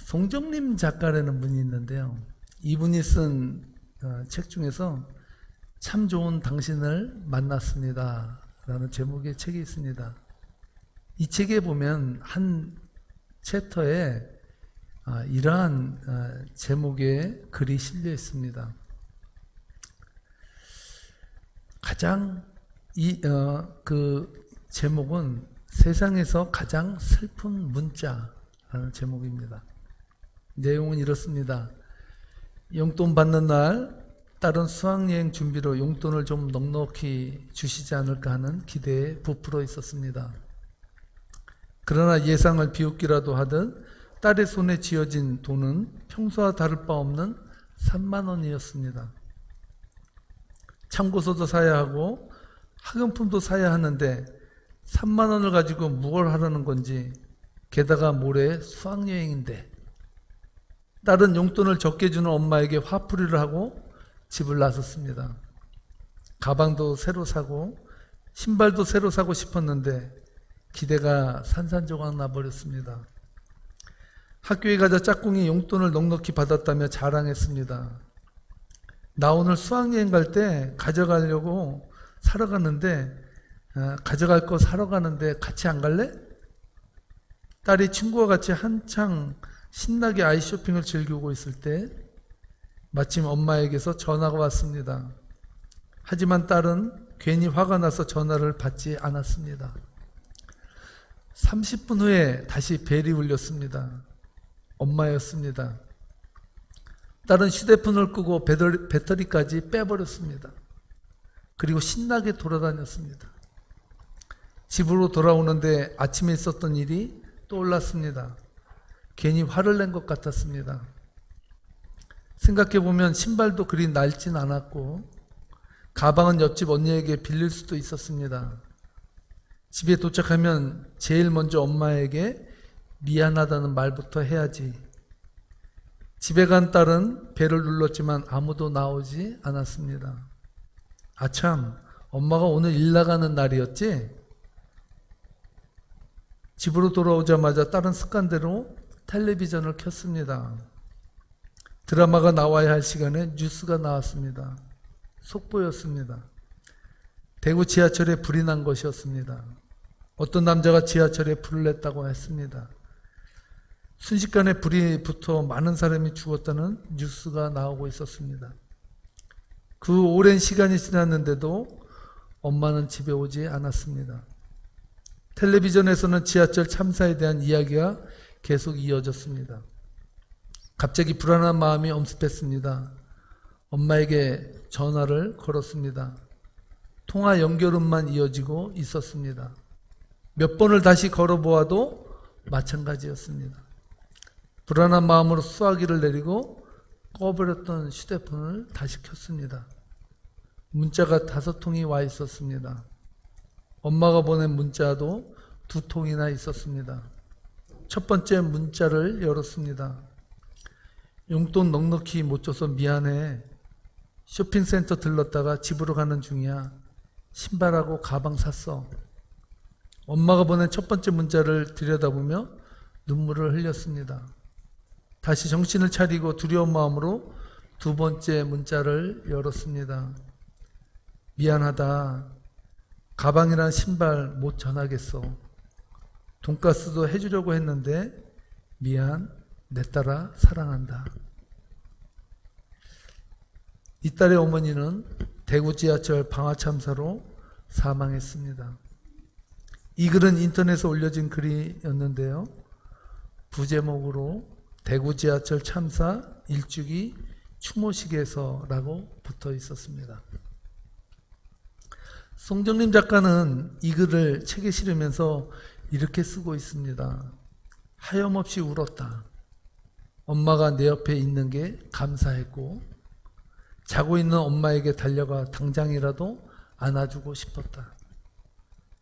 송정림 작가라는 분이 있는데요. 이분이 쓴 어, 책 중에서 참 좋은 당신을 만났습니다. 라는 제목의 책이 있습니다. 이 책에 보면 한 챕터에 아, 이러한 아, 제목의 글이 실려 있습니다. 가장 이그 제목은 세상에서 가장 슬픈 문자라는 제목입니다. 내용은 이렇습니다. 용돈 받는 날 딸은 수학여행 준비로 용돈을 좀 넉넉히 주시지 않을까 하는 기대에 부풀어 있었습니다. 그러나 예상을 비웃기라도 하듯 딸의 손에 쥐어진 돈은 평소와 다를 바 없는 3만 원이었습니다. 참고서도 사야 하고 학용품도 사야 하는데 3만 원을 가지고 무엇을 하라는 건지 게다가 모레 수학여행인데 딸은 용돈을 적게 주는 엄마에게 화풀이를 하고 집을 나섰습니다. 가방도 새로 사고 신발도 새로 사고 싶었는데 기대가 산산조각 나버렸습니다. 학교에 가자 짝꿍이 용돈을 넉넉히 받았다며 자랑했습니다. 나 오늘 수학여행 갈 때 가져가려고 사러 갔는데 어, 가져갈 거 사러 가는데 같이 안 갈래? 딸이 친구와 같이 한창 신나게 아이 쇼핑을 즐기고 있을 때 마침 엄마에게서 전화가 왔습니다. 하지만 딸은 괜히 화가 나서 전화를 받지 않았습니다. 30분 후에 다시 벨이 울렸습니다. 엄마였습니다. 딸은 휴대폰을 끄고 배터리, 배터리까지 빼버렸습니다. 그리고 신나게 돌아다녔습니다. 집으로 돌아오는데 아침에 있었던 일이 떠올랐습니다. 괜히 화를 낸 것 같았습니다. 생각해 보면 신발도 그리 낡진 않았고, 가방은 옆집 언니에게 빌릴 수도 있었습니다. 집에 도착하면 제일 먼저 엄마에게 미안하다는 말부터 해야지. 집에 간 딸은 배를 눌렀지만 아무도 나오지 않았습니다. 아참, 엄마가 오늘 일 나가는 날이었지? 집으로 돌아오자마자 딸은 습관대로 텔레비전을 켰습니다. 드라마가 나와야 할 시간에 뉴스가 나왔습니다. 속보였습니다. 대구 지하철에 불이 난 것이었습니다. 어떤 남자가 지하철에 불을 냈다고 했습니다. 순식간에 불이 붙어 많은 사람이 죽었다는 뉴스가 나오고 있었습니다. 그 오랜 시간이 지났는데도 엄마는 집에 오지 않았습니다. 텔레비전에서는 지하철 참사에 대한 이야기가 계속 이어졌습니다. 갑자기 불안한 마음이 엄습했습니다. 엄마에게 전화를 걸었습니다. 통화 연결음만 이어지고 있었습니다. 몇 번을 다시 걸어보아도 마찬가지였습니다. 불안한 마음으로 수화기를 내리고 꺼버렸던 휴대폰을 다시 켰습니다. 문자가 다섯 통이 와 있었습니다. 엄마가 보낸 문자도 두 통이나 있었습니다. 첫 번째 문자를 열었습니다. 용돈 넉넉히 못 줘서 미안해. 쇼핑센터 들렀다가 집으로 가는 중이야. 신발하고 가방 샀어. 엄마가 보낸 첫 번째 문자를 들여다보며 눈물을 흘렸습니다. 다시 정신을 차리고 두려운 마음으로 두 번째 문자를 열었습니다. 미안하다. 가방이랑 신발 못 전하겠어. 돈가스도 해주려고 했는데 미안. 내 딸아 사랑한다. 이 딸의 어머니는 대구 지하철 방화 참사로 사망했습니다. 이 글은 인터넷에 올려진 글이었는데요. 부제목으로 대구 지하철 참사 일주기 추모식에서라고 붙어 있었습니다. 송정림 작가는 이 글을 책에 실으면서 이렇게 쓰고 있습니다. 하염없이 울었다. 엄마가 내 옆에 있는 게 감사했고, 자고 있는 엄마에게 달려가 당장이라도 안아주고 싶었다.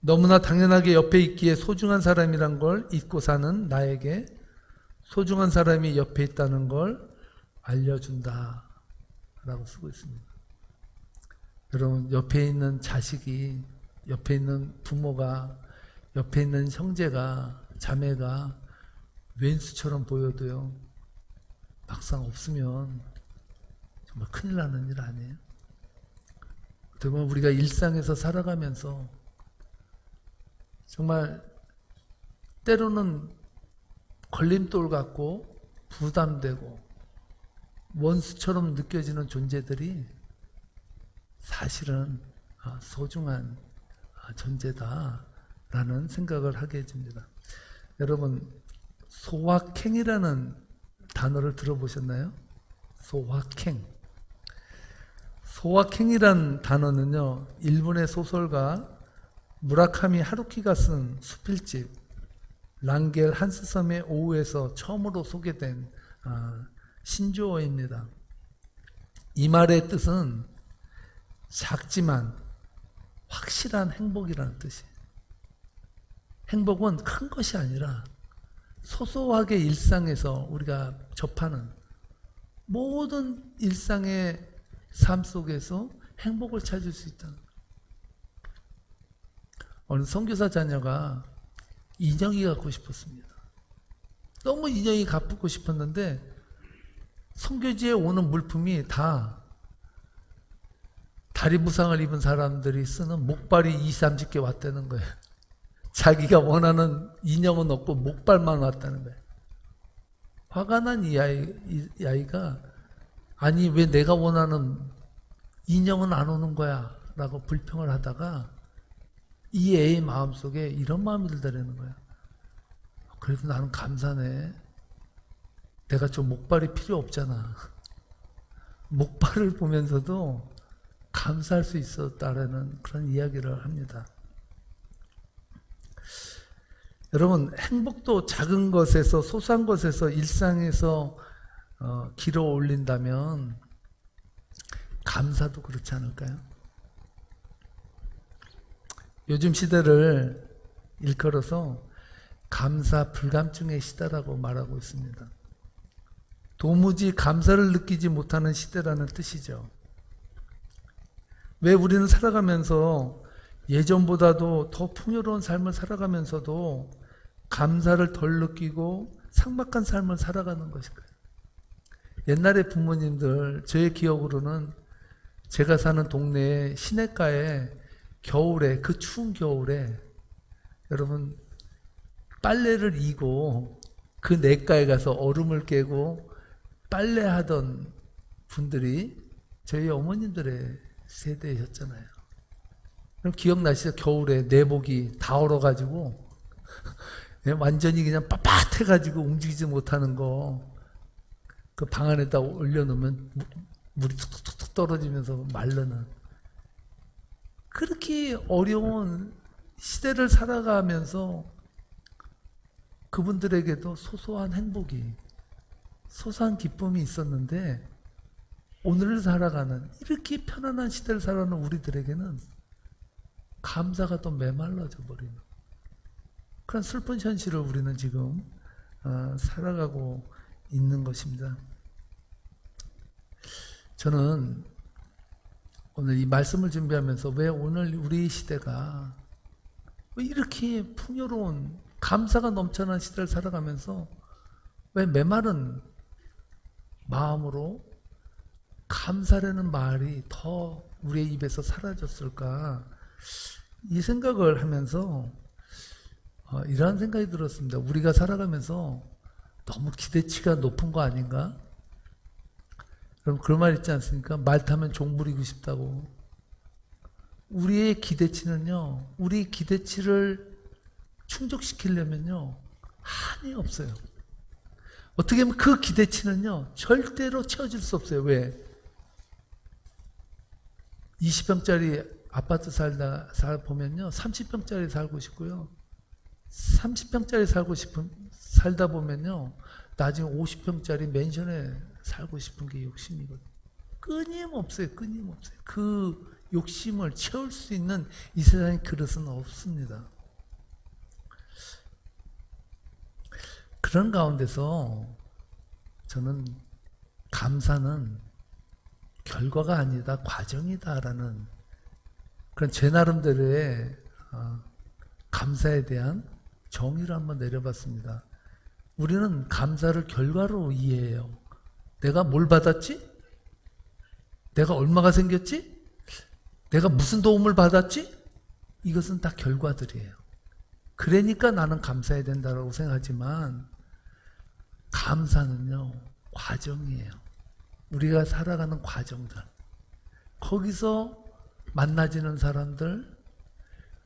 너무나 당연하게 옆에 있기에 소중한 사람이란 걸 잊고 사는 나에게 소중한 사람이 옆에 있다는 걸 알려준다. 라고 쓰고 있습니다. 여러분, 옆에 있는 자식이, 옆에 있는 부모가, 옆에 있는 형제가, 자매가 왼수처럼 보여도요. 막상 없으면 정말 큰일 나는 일 아니에요? 보면 우리가 일상에서 살아가면서 정말 때로는 걸림돌 같고 부담되고 원수처럼 느껴지는 존재들이 사실은 아, 소중한 아, 존재다 라는 생각을 하게 해줍니다. 여러분 소확행이라는 단어를 들어보셨나요? 소확행. 소확행이란 단어는요, 일본의 소설가 무라카미 하루키가 쓴 수필집 랑겔 한스섬의 오후에서 처음으로 소개된 아, 신조어입니다. 이 말의 뜻은 작지만 확실한 행복이라는 뜻이에요. 행복은 큰 것이 아니라 소소하게 일상에서 우리가 접하는 모든 일상의 삶 속에서 행복을 찾을 수 있다는 거예요. 어느 선교사 자녀가 인형이 갖고 싶었습니다. 너무 인형이 갖고 싶었는데 선교지에 오는 물품이 다 다리 부상을 입은 사람들이 쓰는 목발이 2, 30개 왔다는 거예요. 자기가 원하는 인형은 없고 목발만 왔다는 거예요. 화가 난 이 아이, 이, 이 아이가 아니 왜 내가 원하는 인형은 안 오는 거야 라고 불평을 하다가 이 애의 마음속에 이런 마음이 들다라는 거야. 그래도 나는 감사네. 내가 좀 목발이 필요 없잖아. 목발을 보면서도 감사할 수 있었다라는 그런 이야기를 합니다. 여러분, 행복도 작은 것에서, 소소한 것에서, 일상에서 어, 길어 올린다면, 감사도 그렇지 않을까요? 요즘 시대를 일컬어서 감사 불감증의 시대라고 말하고 있습니다. 도무지 감사를 느끼지 못하는 시대라는 뜻이죠. 왜 우리는 살아가면서 예전보다도 더 풍요로운 삶을 살아가면서도 감사를 덜 느끼고 삭막한 삶을 살아가는 것일까요? 옛날에 부모님들, 저의 기억으로는 제가 사는 동네에 시내가에 겨울에, 그 추운 겨울에 여러분 빨래를 이고 그 냇가에 가서 얼음을 깨고 빨래하던 분들이 저희 어머님들의 세대셨잖아요. 그럼 기억나시죠? 겨울에 내복이 다 얼어가지고 완전히 그냥 빳빳해가지고 움직이지 못하는 거. 그 방 안에다 올려놓으면 무- 물이 툭툭툭 떨어지면서 마르는. 그렇게 어려운 시대를 살아가면서 그분들에게도 소소한 행복이, 소소한 기쁨이 있었는데, 오늘을 살아가는 이렇게 편안한 시대를 살아가는 우리들에게는 감사가 또 메말라져 버리는 그런 슬픈 현실을 우리는 지금 어, 살아가고 있는 것입니다. 저는 오늘 이 말씀을 준비하면서 왜 오늘 우리 시대가 왜 이렇게 풍요로운 감사가 넘쳐나는 시대를 살아가면서 왜 메마른 마음으로 감사라는 말이 더 우리의 입에서 사라졌을까 이 생각을 하면서 어, 이러한 생각이 들었습니다. 우리가 살아가면서 너무 기대치가 높은 거 아닌가? 그럼 그런 말 있지 않습니까? 말 타면 종 부리고 싶다고. 우리의 기대치는요, 우리 기대치를 충족시키려면요, 한이 없어요. 어떻게 보면 그 기대치는요, 절대로 채워질 수 없어요. 왜? 20평짜리 아파트 살다, 살 보면요, 30평짜리 살고 싶고요. 30평짜리 살고 싶은, 살다 보면요, 나중에 50평짜리 맨션에 살고 싶은 게 욕심이거든요. 끊임없어요, 끊임없어요. 그 욕심을 채울 수 있는 이 세상에 그릇은 없습니다. 그런 가운데서 저는 감사는 결과가 아니다, 과정이다라는 그런 제 나름대로의 어, 감사에 대한 정의를 한번 내려봤습니다. 우리는 감사를 결과로 이해해요. 내가 뭘 받았지? 내가 얼마가 생겼지? 내가 무슨 도움을 받았지? 이것은 다 결과들이에요. 그러니까 나는 감사해야 된다고 생각하지만 감사는요 과정이에요. 우리가 살아가는 과정들. 거기서 만나지는 사람들,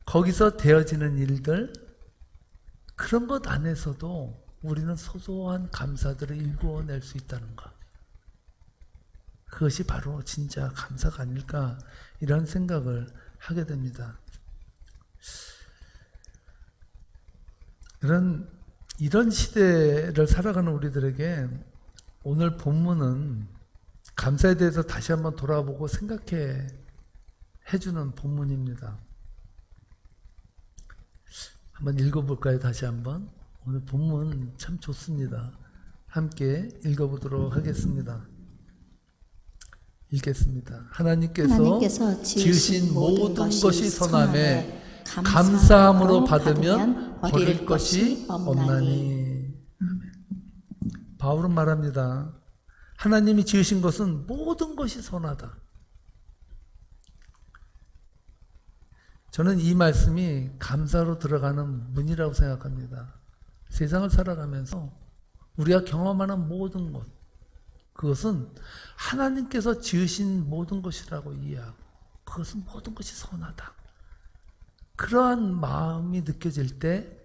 거기서 되어지는 일들, 그런 것 안에서도 우리는 소소한 감사들을 일구어낼 수 있다는 것. 그것이 바로 진짜 감사가 아닐까, 이런 생각을 하게 됩니다. 이런, 이런 시대를 살아가는 우리들에게 오늘 본문은 감사에 대해서 다시 한번 돌아보고 생각해 해주는 본문입니다. 한번 읽어볼까요? 다시 한번. 오늘 본문 참 좋습니다. 함께 읽어보도록 하겠습니다. 읽겠습니다. 하나님께서, 하나님께서 지으신 모든 것이 선함에 감사함으로 받으면 버릴 것이 없나니. 바울은 말합니다. 하나님이 지으신 것은 모든 것이 선하다. 저는 이 말씀이 감사로 들어가는 문이라고 생각합니다. 세상을 살아가면서 우리가 경험하는 모든 것, 그것은 하나님께서 지으신 모든 것이라고 이해하고, 그것은 모든 것이 선하다. 그러한 마음이 느껴질 때,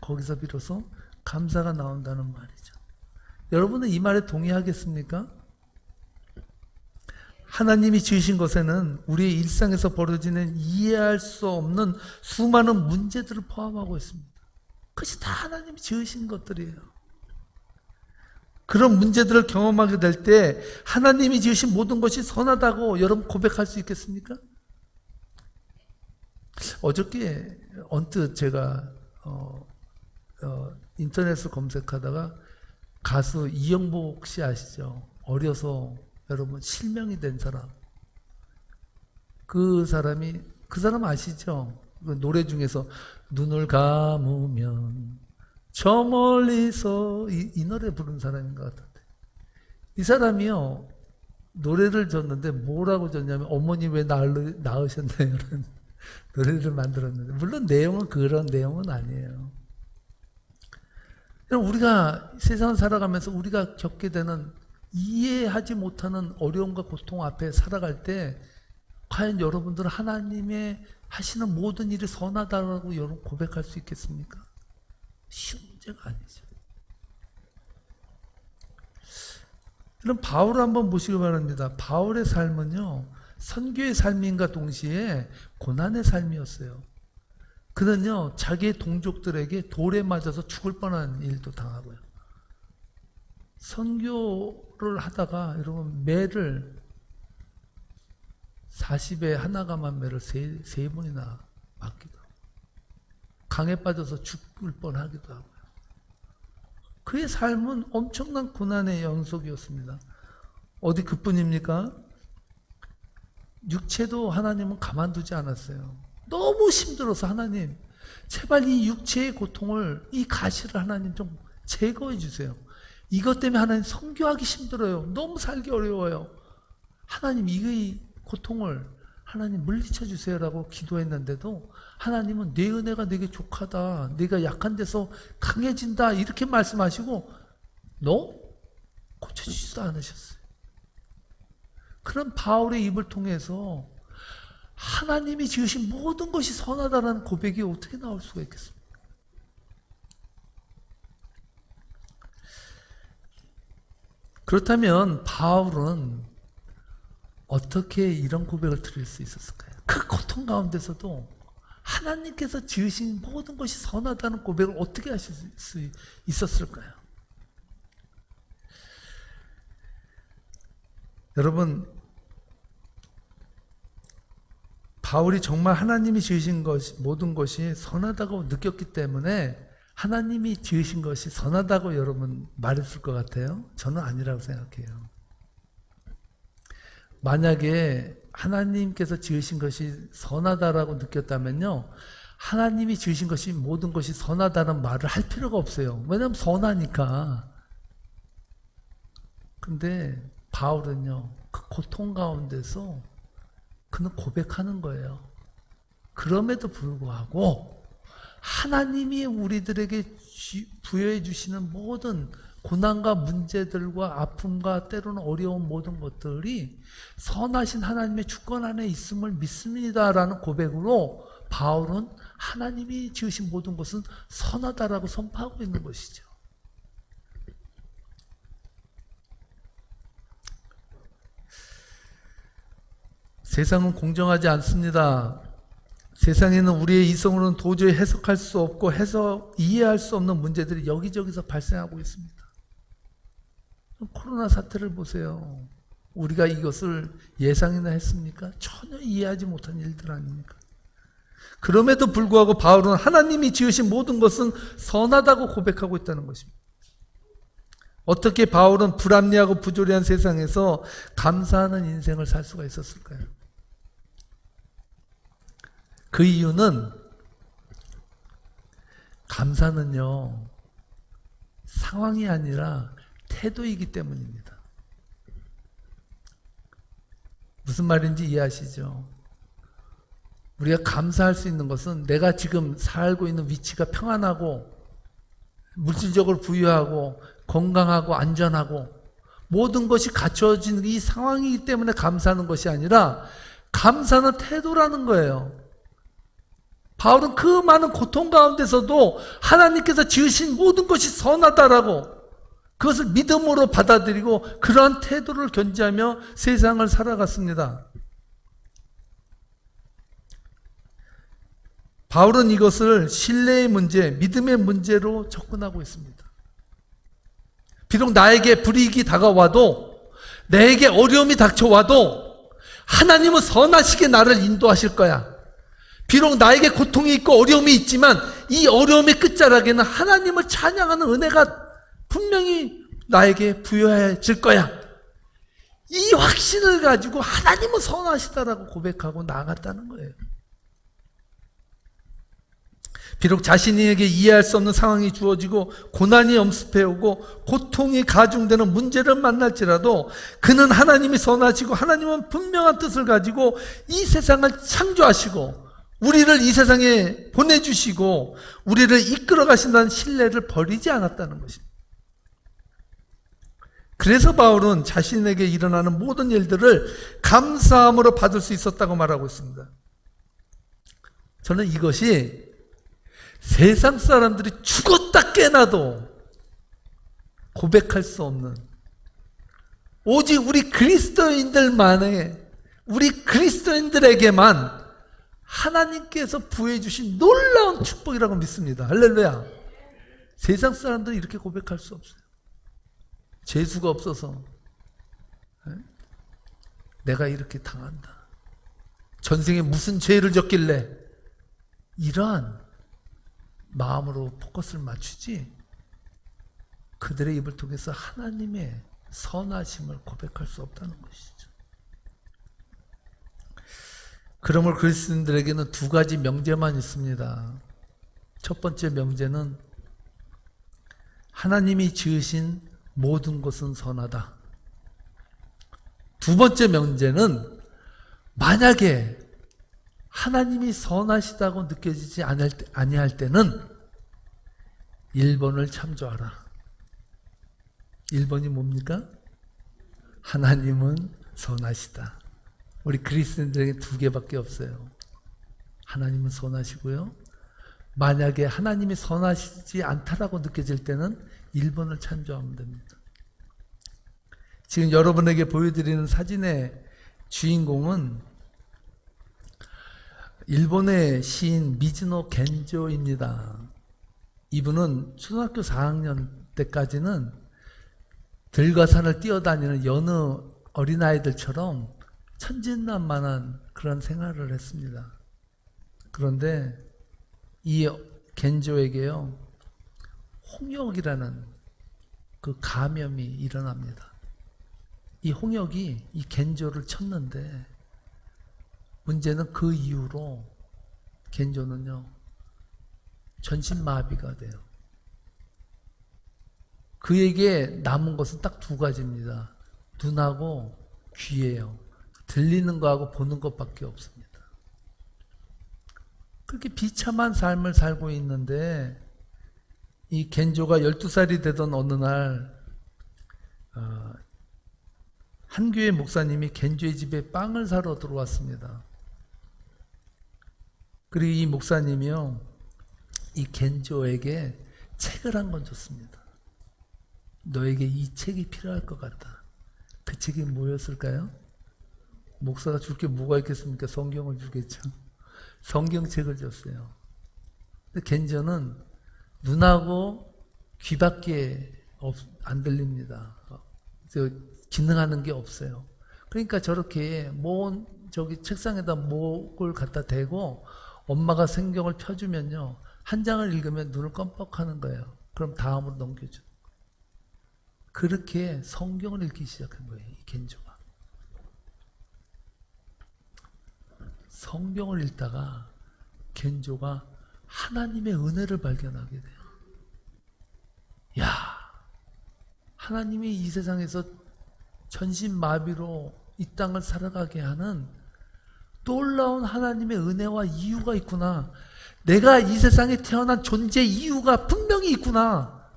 거기서 비로소 감사가 나온다는 말이죠. 여러분은 이 말에 동의하겠습니까? 하나님이 지으신 것에는 우리의 일상에서 벌어지는 이해할 수 없는 수많은 문제들을 포함하고 있습니다. 그것이 다 하나님이 지으신 것들이에요. 그런 문제들을 경험하게 될 때 하나님이 지으신 모든 것이 선하다고 여러분 고백할 수 있겠습니까? 어저께 언뜻 제가 어, 어, 인터넷을 검색하다가 가수 이영복 씨 아시죠? 어려서 여러분 실명이 된 사람. 그 사람이 그 사람 아시죠? 그 노래 중에서 눈을 감으면 저 멀리서 이, 이 노래 부른 사람인 것 같은데 이 사람이요 노래를 줬는데 뭐라고 줬냐면 어머니 왜 낳으, 낳으셨나요? 이런 노래를 만들었는데 물론 내용은 그런 내용은 아니에요. 우리가 세상을 살아가면서 우리가 겪게 되는 이해하지 못하는 어려움과 고통 앞에 살아갈 때 과연 여러분들은 하나님의 하시는 모든 일이 선하다고 여러분 고백할 수 있겠습니까? 쉬운 문제가 아니죠. 그럼 바울을 한번 보시기 바랍니다. 바울의 삶은요, 선교의 삶인가 동시에 고난의 삶이었어요. 그는요, 자기의 동족들에게 돌에 맞아서 죽을 뻔한 일도 당하고요. 선교를 하다가 여러분 매를 40에 하나가만 매를 세, 세 번이나 맞기도 하고 강에 빠져서 죽을 뻔하기도 하고요. 그의 삶은 엄청난 고난의 연속이었습니다. 어디 그뿐입니까? 육체도 하나님은 가만두지 않았어요. 너무 힘들어서 하나님 제발 이 육체의 고통을 이 가시를 하나님 좀 제거해 주세요. 이것 때문에 하나님 성교하기 힘들어요. 너무 살기 어려워요. 하나님 이의 고통을 하나님 물리쳐 주세요라고 기도했는데도 하나님은 내 은혜가 내게 족하다. 내가 약한 데서 강해진다. 이렇게 말씀하시고 너 고쳐주지도 않으셨어요. 그런 바울의 입을 통해서 하나님이 지으신 모든 것이 선하다라는 고백이 어떻게 나올 수가 있겠습니까? 그렇다면 바울은 어떻게 이런 고백을 드릴 수 있었을까요? 그 고통 가운데서도 하나님께서 지으신 모든 것이 선하다는 고백을 어떻게 하실 수 있었을까요? 여러분, 바울이 정말 하나님이 지으신 것 모든 것이 선하다고 느꼈기 때문에 하나님이 지으신 것이 선하다고 여러분 말했을 것 같아요. 저는 아니라고 생각해요. 만약에 하나님께서 지으신 것이 선하다라고 느꼈다면요. 하나님이 지으신 것이 모든 것이 선하다는 말을 할 필요가 없어요. 왜냐하면 선하니까. 근데 바울은요, 그 고통 가운데서 그는 고백하는 거예요. 그럼에도 불구하고 하나님이 우리들에게 주- 부여해 주시는 모든 고난과 문제들과 아픔과 때로는 어려운 모든 것들이 선하신 하나님의 주권 안에 있음을 믿습니다라는 고백으로 바울은 하나님이 지으신 모든 것은 선하다라고 선포하고 있는 것이죠. 세상은 공정하지 않습니다. 세상에는 우리의 이성으로는 도저히 해석할 수 없고 해석 이해할 수 없는 문제들이 여기저기서 발생하고 있습니다. 코로나 사태를 보세요. 우리가 이것을 예상이나 했습니까? 전혀 이해하지 못한 일들 아닙니까? 그럼에도 불구하고 바울은 하나님이 지으신 모든 것은 선하다고 고백하고 있다는 것입니다. 어떻게 바울은 불합리하고 부조리한 세상에서 감사하는 인생을 살 수가 있었을까요? 그 이유는 감사는요, 상황이 아니라 태도이기 때문입니다. 무슨 말인지 이해하시죠? 우리가 감사할 수 있는 것은 내가 지금 살고 있는 위치가 평안하고 물질적으로 부유하고 건강하고 안전하고 모든 것이 갖춰진 이 상황이기 때문에 감사하는 것이 아니라 감사는 태도라는 거예요. 바울은 그 많은 고통 가운데서도 하나님께서 지으신 모든 것이 선하다라고 그것을 믿음으로 받아들이고 그러한 태도를 견지하며 세상을 살아갔습니다. 바울은 이것을 신뢰의 문제, 믿음의 문제로 접근하고 있습니다. 비록 나에게 불이익이 다가와도, 내게 어려움이 닥쳐와도, 하나님은 선하시게 나를 인도하실 거야. 비록 나에게 고통이 있고 어려움이 있지만, 이 어려움의 끝자락에는 하나님을 찬양하는 은혜가 분명히 나에게 부여해질 거야. 이 확신을 가지고 하나님은 선하시다라고 고백하고 나아갔다는 거예요. 비록 자신에게 이해할 수 없는 상황이 주어지고 고난이 엄습해오고 고통이 가중되는 문제를 만날지라도 그는 하나님이 선하시고 하나님은 분명한 뜻을 가지고 이 세상을 창조하시고 우리를 이 세상에 보내주시고 우리를 이끌어 가신다는 신뢰를 버리지 않았다는 것입니다. 그래서 바울은 자신에게 일어나는 모든 일들을 감사함으로 받을 수 있었다고 말하고 있습니다. 저는 이것이 세상 사람들이 죽었다 깨나도 고백할 수 없는 오직 우리 그리스도인들만의 우리 그리스도인들에게만 하나님께서 부해 주신 놀라운 축복이라고 믿습니다. 할렐루야. 세상 사람들은 이렇게 고백할 수 없어요. 재수가 없어서 에? 내가 이렇게 당한다. 전생에 무슨 죄를 졌길래 이러한 마음으로 포커스를 맞추지 그들의 입을 통해서 하나님의 선하심을 고백할 수 없다는 것이죠. 그러므로 그리스도인들에게는 두 가지 명제만 있습니다. 첫 번째 명제는 하나님이 지으신 모든 것은 선하다. 두 번째 명제는 만약에 하나님이 선하시다고 느껴지지 아니할 때는 1번을 참조하라. 1번이 뭡니까? 하나님은 선하시다. 우리 그리스도인들에게 두 개밖에 없어요. 하나님은 선하시고요. 만약에 하나님이 선하시지 않다라고 느껴질 때는 1번을 참조하면 됩니다. 지금 여러분에게 보여드리는 사진의 주인공은 일본의 시인 미즈노 겐조입니다. 이분은 초등학교 4학년 때까지는 들과 산을 뛰어다니는 여느 어린아이들처럼 천진난만한 그런 생활을 했습니다. 그런데 이 겐조에게요, 홍역이라는 그 감염이 일어납니다. 이 홍역이 이 겐조를 쳤는데 문제는 그 이후로 겐조는요 전신 마비가 돼요. 그에게 남은 것은 딱 두 가지입니다. 눈하고 귀예요. 들리는 거하고 보는 것밖에 없습니다. 그렇게 비참한 삶을 살고 있는데 이 겐조가 12살이 되던 어느 날 어, 한 교회 목사님이 겐조의 집에 빵을 사러 들어왔습니다. 그리고 이 목사님이요, 이 겐조에게 책을 한 권 줬습니다. 너에게 이 책이 필요할 것 같다. 그 책이 뭐였을까요? 목사가 줄 게 뭐가 있겠습니까? 성경을 주겠죠. 성경책을 줬어요. 근데 겐조는 눈하고 귀밖에 없, 안 들립니다. 어, 저 기능하는 게 없어요. 그러니까 저렇게 먼 저기 책상에다 목을 갖다 대고 엄마가 성경을 펴주면요 한 장을 읽으면 눈을 껌뻑하는 거예요. 그럼 다음으로 넘겨줘. 그렇게 성경을 읽기 시작한 거예요. 이 겐조가 성경을 읽다가 겐조가 하나님의 은혜를 발견하게 돼요. 야, 하나님이 이 세상에서 전신마비로 이 땅을 살아가게 하는 놀라운 하나님의 은혜와 이유가 있구나. 내가 이 세상에 태어난 존재 이유가 분명히 있구나.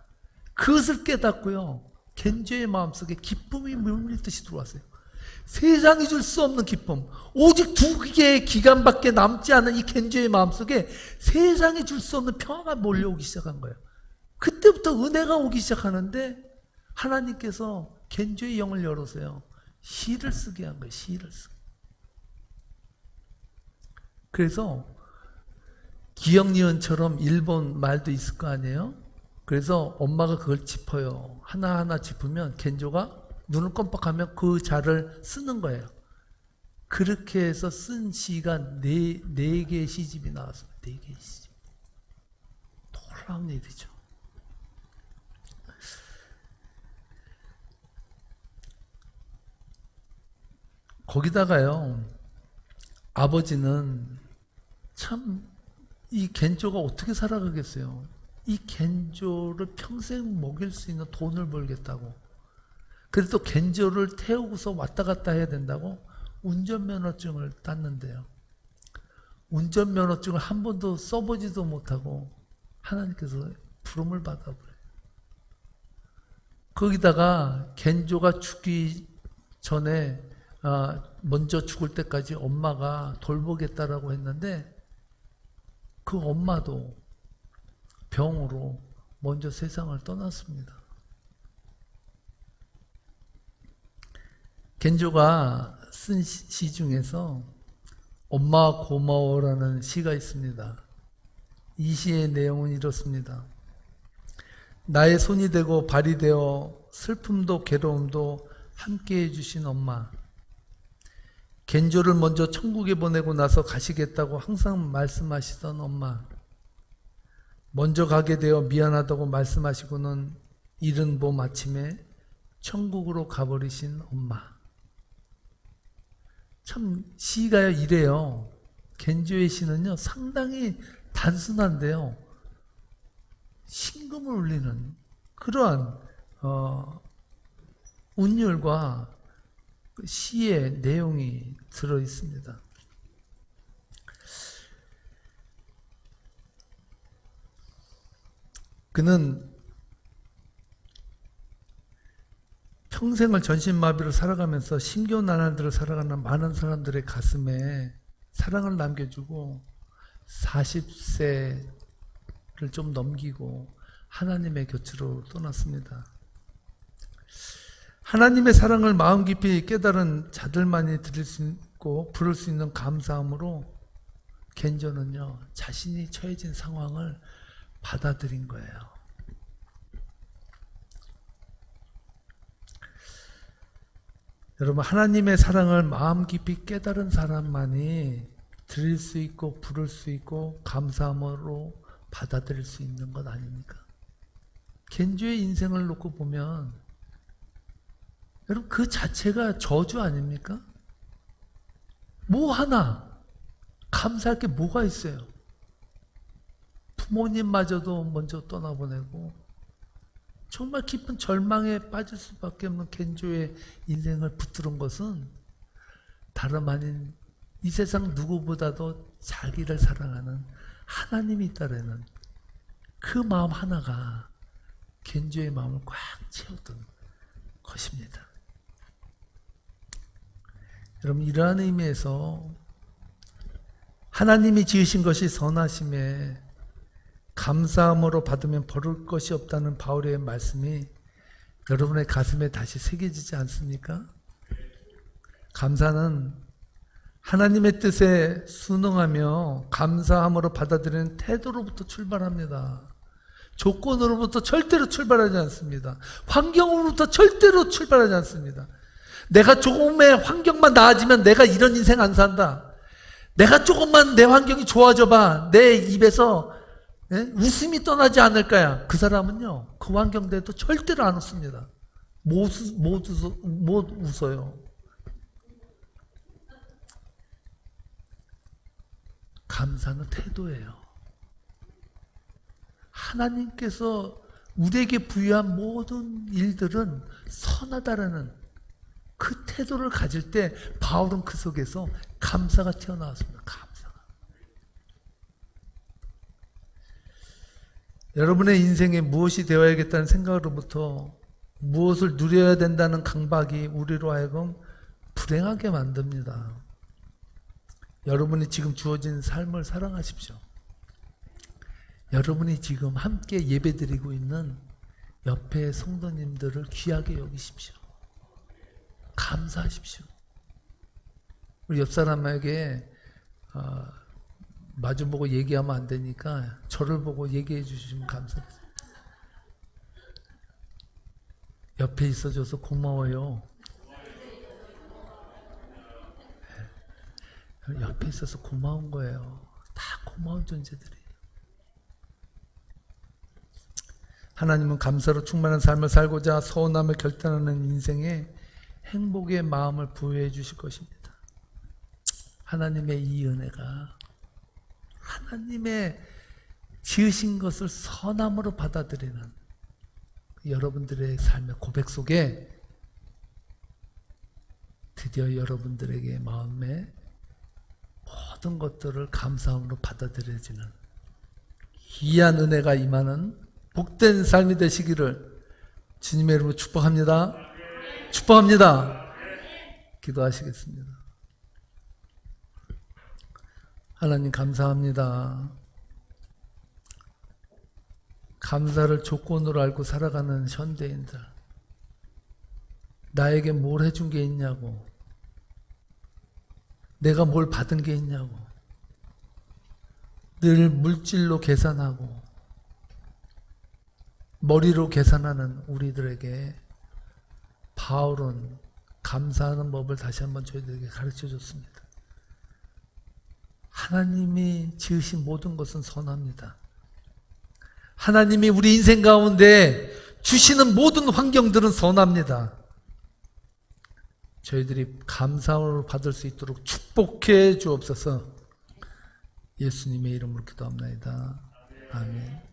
그것을 깨닫고요. 겐조의 마음속에 기쁨이 물밀듯이 들어왔어요. 세상이 줄 수 없는 기쁨. 오직 두 개의 기간밖에 남지 않은 이 겐조의 마음속에 세상이 줄 수 없는 평화가 몰려오기 시작한 거예요. 그때부터 은혜가 오기 시작하는데 하나님께서 겐조의 영을 열어서요. 시를 쓰게 한 거예요. 시를 쓰게. 그래서 기억니은처럼 일본 말도 있을 거 아니에요? 그래서 엄마가 그걸 짚어요. 하나하나 짚으면 겐조가 눈을 껌뻑하면 그 자를 쓰는 거예요. 그렇게 해서 쓴 시가 네, 네 개의 시집이 나왔습니다. 네 개의 시집. 놀라운 일이죠. 거기다가요, 아버지는 참 이 겐조가 어떻게 살아가겠어요? 이 겐조를 평생 먹일 수 있는 돈을 벌겠다고. 그래서 또 겐조를 태우고서 왔다 갔다 해야 된다고 운전면허증을 땄는데요. 운전면허증을 한 번도 써보지도 못하고 하나님께서 부름을 받아버려요. 거기다가 겐조가 죽기 전에 아, 먼저 죽을 때까지 엄마가 돌보겠다라고 했는데 그 엄마도 병으로 먼저 세상을 떠났습니다. 겐조가 쓴 시 중에서 엄마 고마워라는 시가 있습니다. 이 시의 내용은 이렇습니다. 나의 손이 되고 발이 되어 슬픔도 괴로움도 함께 해주신 엄마. 겐조를 먼저 천국에 보내고 나서 가시겠다고 항상 말씀하시던 엄마. 먼저 가게 되어 미안하다고 말씀하시고는 이른 봄 아침에 천국으로 가버리신 엄마. 참 시가 이래요. 겐조의 시는요 상당히 단순한데요. 신금을 울리는 그러한 어, 운율과 그 시의 내용이 들어 있습니다. 그는 평생을 전신마비로 살아가면서 신교난환들을 살아가는 많은 사람들의 가슴에 사랑을 남겨주고 40세를 좀 넘기고 하나님의 곁으로 떠났습니다. 하나님의 사랑을 마음 깊이 깨달은 자들만이 들을 수 있고 부를 수 있는 감사함으로 겐저는요 자신이 처해진 상황을 받아들인 거예요. 여러분 하나님의 사랑을 마음 깊이 깨달은 사람만이 드릴 수 있고 부를 수 있고 감사함으로 받아들일 수 있는 것 아닙니까? 겐주의 인생을 놓고 보면 여러분 그 자체가 저주 아닙니까? 뭐 하나 감사할 게 뭐가 있어요? 부모님마저도 먼저 떠나보내고 정말 깊은 절망에 빠질 수밖에 없는 겐조의 인생을 붙들은 것은 다름 아닌 이 세상 누구보다도 자기를 사랑하는 하나님이 있다라는 그 마음 하나가 겐조의 마음을 꽉 채웠던 것입니다. 여러분 이러한 의미에서 하나님이 지으신 것이 선하심에 감사함으로 받으면 버릴 것이 없다는 바울의 말씀이 여러분의 가슴에 다시 새겨지지 않습니까? 감사는 하나님의 뜻에 순응하며 감사함으로 받아들이는 태도로부터 출발합니다. 조건으로부터 절대로 출발하지 않습니다. 환경으로부터 절대로 출발하지 않습니다. 내가 조금의 환경만 나아지면 내가 이런 인생 안 산다. 내가 조금만 내 환경이 좋아져 봐. 내 입에서 예? 웃음이 떠나지 않을까야. 그 사람은요, 그 환경 대도 절대로 안 웃습니다. 못, 웃- 못, 웃어, 못 웃어요. 감사는 태도예요. 하나님께서 우리에게 부여한 모든 일들은 선하다라는 그 태도를 가질 때 바울은 그 속에서 감사가 튀어나왔습니다. 감사가. 여러분의 인생에 무엇이 되어야겠다는 생각으로부터 무엇을 누려야 된다는 강박이 우리로 하여금 불행하게 만듭니다. 여러분이 지금 주어진 삶을 사랑하십시오. 여러분이 지금 함께 예배드리고 있는 옆에 성도님들을 귀하게 여기십시오. 감사하십시오. 우리 옆 사람에게 어, 마주보고 얘기하면 안 되니까 저를 보고 얘기해 주시면 감사합니다. 옆에 있어줘서 고마워요. 네. 옆에 있어서 고마운 거예요. 다 고마운 존재들이에요. 하나님은 감사로 충만한 삶을 살고자 서운함을 결단하는 인생에 행복의 마음을 부여해 주실 것입니다. 하나님의 이 은혜가 하나님의 지으신 것을 선함으로 받아들이는 여러분들의 삶의 고백 속에 드디어 여러분들에게 마음에 모든 것들을 감사함으로 받아들여지는 귀한 은혜가 임하는 복된 삶이 되시기를 주님의 이름으로 축복합니다. 축복합니다. 기도하시겠습니다. 하나님 감사합니다. 감사를 조건으로 알고 살아가는 현대인들. 나에게 뭘 해준 게 있냐고. 내가 뭘 받은 게 있냐고. 늘 물질로 계산하고, 머리로 계산하는 우리들에게 바울은 감사하는 법을 다시 한번 저희들에게 가르쳐 줬습니다. 하나님이 지으신 모든 것은 선합니다. 하나님이 우리 인생 가운데 주시는 모든 환경들은 선합니다. 저희들이 감사를 받을 수 있도록 축복해 주옵소서. 예수님의 이름으로 기도합니다. 아멘.